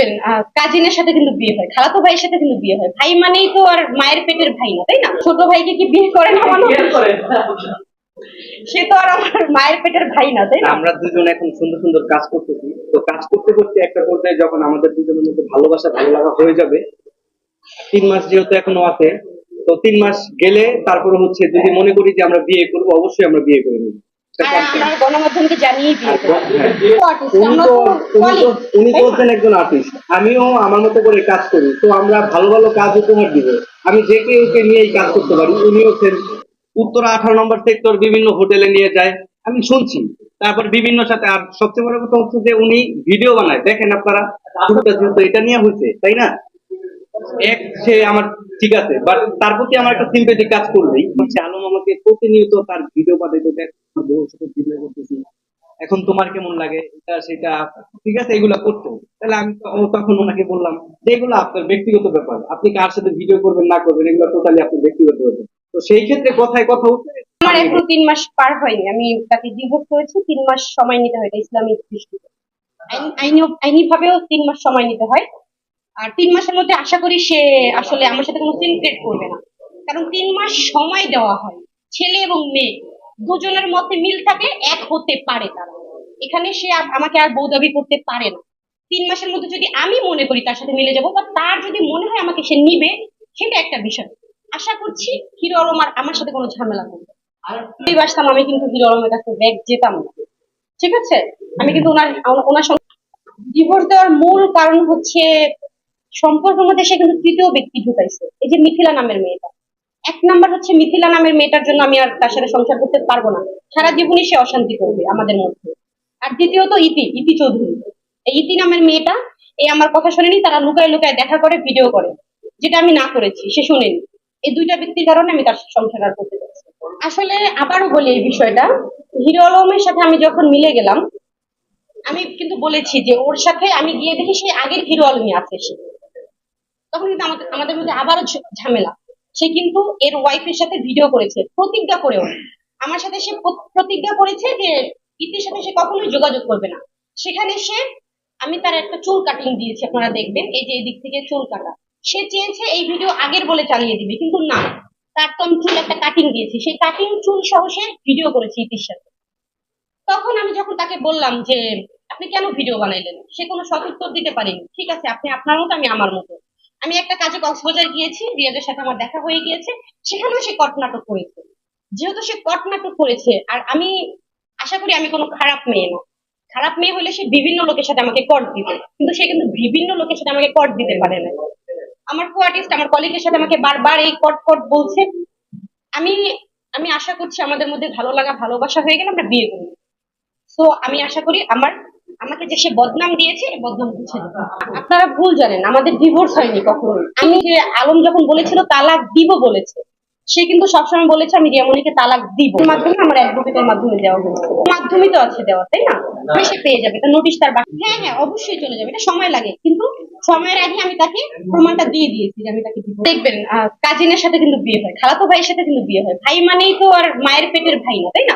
দেখবেন কাজিনের সাথে কিন্তু বিয়ে হয় খালাতো ভাইয়ের সাথে কিন্তু বিয়ে হয়। ভাই মানেই তো আর মায়ের পেটের ভাই না তাই না? ছোট ভাইকে কি বিয়ে করে না সে তো আর আমার মায়ের পেটের ভাই না তাই না? আমরা দুজন এখন সুন্দর সুন্দর কাজ করতেছি। তো কাজ করতে করতে একটা পর্যায়ে যখন আমাদের দুজনের মধ্যে ভালোবাসা ভালো লাগা হয়ে যাবে তিন মাস যেহেতু এখনও আছে তো তিন মাস গেলে তারপরে হচ্ছে যদি মনে করি যে আমরা বিয়ে করব অবশ্যই আমরা বিয়ে করে নিব। গণমাধ্যমকে জানিয়ে। হ্যাঁ। উনি একজন আর্টিস্ট আমিও আমার মতো করে কাজ করি তো আমরা ভালো ভালো কাজ উপহার দিব। আমি যে কেউকে নিয়ে এই কাজ করতে পারি উনি হচ্ছেন উত্তরা আঠারো নম্বর সেক্টর বিভিন্ন হোটেলে নিয়ে যায়। আমি শুনছি। তারপর বিভিন্ন সাথে আর সবচেয়ে বড় কথা হচ্ছে যে উনি ভিডিও বানায়। দেখেন আপনারা যেহেতু এটা নিয়ে হয়েছে তাই না? এক সে আমার ঠিক আছে বাট তার প্রতি আমার একটা সিম্পেথি কাজ করবেই। আলম আমাকে প্রতিনিয়ত তার ভিডিও পাঠাইতে দেয়। এখন তোমার কেমন লাগে? এটা, সেটা, ঠিক আছে, এগুলা করতো তাহলে আমি তখন ওনাকে বললাম, যে এগুলো আপনার ব্যক্তিগত ব্যাপার, আপনি কার সাথে ভিডিও করবেন, না করবেন, এগুলো টোটালি আপনার ব্যক্তিগত ব্যাপার। তো সেই ক্ষেত্রে কথায় কথা হচ্ছে আমার তিন মাস পার হয়নি, আমি তাকে ডিভোর্স করেছি, তিন মাস সময় নিতে হয় ইসলামিক দৃষ্টিতে। আইনি আইনি ভাবেও তিন মাস সময় নিতে হয়। আর তিন মাসের মধ্যে আশা করি সে আসলে আমার সাথে কোনো সিনক্রেট করবে না। কারণ তিন মাস সময় দেওয়া হয়, ছেলে এবং মেয়ে। দুজনের মধ্যে মিল থাকলে এক হতে পারে তারা। এখানে সে আমাকে আর বউ দাবি করতে পারে না। তিন মাসের মধ্যে যদি আমি মনে করি তার সাথে মিলে যাব, বা তার যদি মনে হয় আমাকে সে নিবে, সেটা একটা বিষয়। আশা করছি হিরো আলম আর আমার সাথে কোনো ঝামেলা করবে না। আমি বাসতাম, আমি কিন্তু হিরো আলমের কাছে ব্যাগ যেতাম না। ঠিক আছে? আমি কিন্তু ওনার ওনার ডিভোর্স দেওয়ার মূল কারণ হচ্ছে সম্পর্কের মধ্যে সে কিন্তু তৃতীয় ব্যক্তি ঢুকাইছে। এই যে মিথিলা নামের মেয়েটা। এক নাম্বার হচ্ছে মিথিলা নামের মেয়েটার জন্য আমি আর তার সাথে সংসার করতে পারব না। সারা জীবনই সে অশান্তি করবে আমাদের মধ্যে। আর দ্বিতীয়ত ইতি ইতি চৌধুরী। এই ইতি নামের মেয়েটা এই আমার কথা শোনেনি, তারা লুকায় লুকায় দেখা করে ভিডিও করে। যেটা আমি না করেছি, সে শুনেনি। এই দুইটা ব্যক্তির কারণে আমি তার সংসার আর করতে পারছি আসলে আবারও বলি এই বিষয়টা, হিরো আলমের সাথে আমি যখন মিলে গেলাম, আমি কিন্তু বলেছি যে ওর সাথে আমি গিয়ে দেখি সে আগের হিরো আলমই আছে সে। তখন কিন্তু আমাদের মধ্যে আবারও ঝামেলা। সে কিন্তু এর ওয়াইফের সাথে ভিডিও করেছে, প্রতিজ্ঞা করেও। আমার সাথে সে প্রতিজ্ঞা করেছে যে ইতির সাথে সে কখনোই যোগাযোগ করবে না। সেখানে সে, আমি তার একটা চুল কাটিং দিয়েছি, আপনারা দেখবেন, এই যে এই দিক থেকে চুল কাটা। সে চেয়েছে এই ভিডিও আগের বলে চালিয়ে দিবে, কিন্তু না। তার তো আমি চুল একটা কাটিং দিয়েছি, সেই কাটিং চুল সহ সে ভিডিও করেছে ইতির সাথে। তখন আমি যখন তাকে বললাম যে, আপনি কেন ভিডিও বানাইলেন? সে কোনো সদুত্তর দিতে পারেনি। ঠিক আছে, আপনি, আপনার মতো আমি আমার মতো। আমি একটা কাজে কক্সবাজার গিয়েছি রিয়াজের সাথে আমার দেখা হয়ে গিয়েছে, সেখানেও সে কট নাটক করেছে। যেহেতু সে কট নাটক করেছে, আর আমি আশা করি আমি কোনো খারাপ মেয়ে না। খারাপ মেয়ে হলে সে বিভিন্ন লোকের সাথে আমাকে কট দিবে, কিন্তু সে কিন্তু বিভিন্ন লোকের সাথে আমাকে কট দিতে পারে না। আমার কো আর্টিস্ট আমার কলিগের সাথে আমাকে বারবার এই কট কট বলছে। আমি আমি আশা করছি আমাদের মধ্যে ভালো লাগা, ভালোবাসা হয়ে গেলে আমরা বিয়ে করি তো আমি আশা করি আমার আমাকে যে সে বদনাম দিয়েছে বদনাম দেবে আপনারা ভুল জানেন আমাদের ডিভোর্স হয়নি কখনো আমি যে আলম যখন বলেছিল তালাক দিব বলেছে সে কিন্তু সবসময় বলেছে আমি রিয়ামনিকে তালাক দিব। মাধ্যমে আমার অ্যাডভোকেটের মাধ্যমে দেওয়া হয়েছে। ওর মাধ্যমেই তো আছে দেওয়া তাই না? সে পেয়ে যাবে এটা নোটিশ তার বাকি হ্যাঁ হ্যাঁ অবশ্যই চলে যাবে এটা সময় লাগে। কিন্তু সময়ের আগে আমি তাকে প্রমাণটা দিয়ে দিয়েছি যে আমি তাকে divorce- দেখবেন কাজিনের সাথে কিন্তু বিয়ে হয় খালাতো ভাইয়ের সাথে কিন্তু বিয়ে হয়। ভাই মানেই তো আর মায়ের পেটের ভাই না তাই না?